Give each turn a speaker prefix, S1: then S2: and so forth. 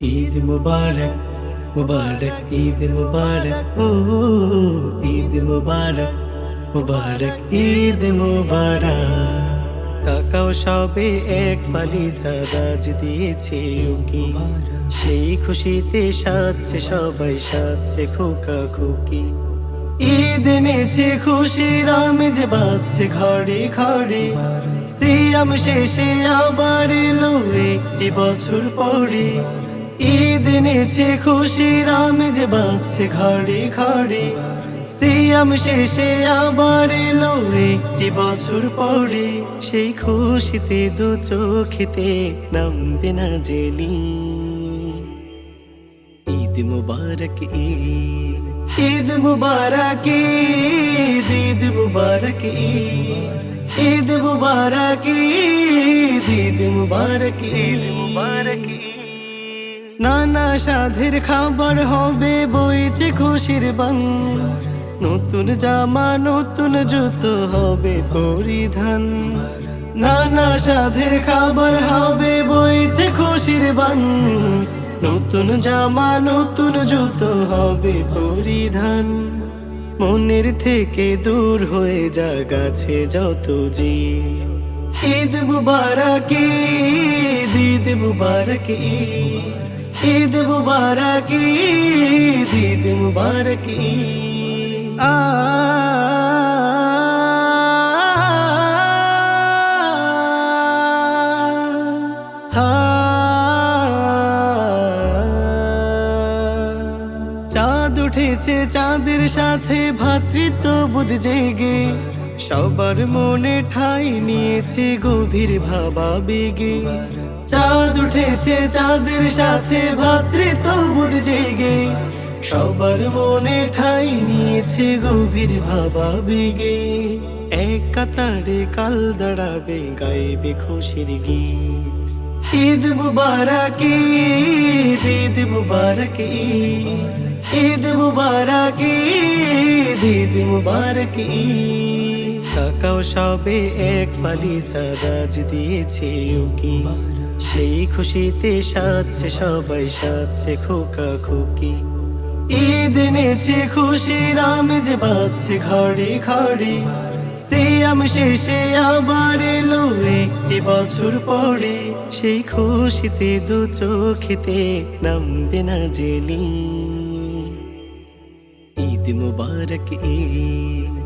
S1: ঈদ মুবারক মুবারক, ঈদ মুবারক, ও, ঈদ মুবারক মুবারক, ঈদ মুবারক। কাকাও সবে এক ফালি চাঁদাজ দিয়েছে উকি। সেই খুশিতে সাজছে সবাই, সাজছে খোকা খুকি। ঈদ এনেছে খুশির আমেজ বাজছে ঘরে ঘরে। সিয়াম শেষে আবার এলো একটি বছর পরে। ঈদ এনেছে খুশির আমেজ বাজছে ঘরে ঘরে সিয়াম শেষে আবার এলো একটি বছর পরে। সেই খুশিতে দু চোখেতে নামবে না জেলি। ঈদ মুবারক ঈদ। ঈদ মুবারক ঈদ ঈদ মুবারক ঈদ। মুবারক ঈদ মুবারক ঈদ। মুবারক নানা সাধের খাবার হবে বইছে খুশির বাং নতুন জামা, নতুন জুতো হবে পরিধান। নানা সাধের খাবার হবে বইছে খুশির বান নতুন জামা, নতুন জুতো হবে পরিধান। মনের থেকে দূর হয়ে যা গাছে যত জি ঈদ মুবারক ঈদ মুবারক, ঈদ। ঈদ মুবারক ঈদ ঈদ মুবারক চাঁদ উঠেছে চাঁদের সাথে ভ্রাতৃত্ব বুধ জেগে সবার মনে ঠাই নিয়েছে গভীর ভাবা বেগে। চাঁদ উঠেছে চাঁদের সাথে ভ্রাতৃত্ব বুধ জেগে। সবার মনে ঠাই নিয়েছে গভীর ভাবা বেগে। এক কাতারে কাল দাঁড়াবে, গাইবে খুশির গীত। ঈদ মুবারক ঈদ মুবারক ঈদ মুবারক ঈদ মুবারক। ঈদ কাকাও সবে এক ফালি চাঁদাজ দিয়েছে উকি। সেই খুশিতে সাজছে সবাই, সাজছে খোকা খুকি। ঈদ এনেছে খুশি, রাম যে বাজছে ঘরে ঘরে। সিয়াম শেষে আবার এলো একটি বছর পরে। সেই খুশিতে দু চোখেতে নামবে না জেলি। ঈদ মুবারক ঈদ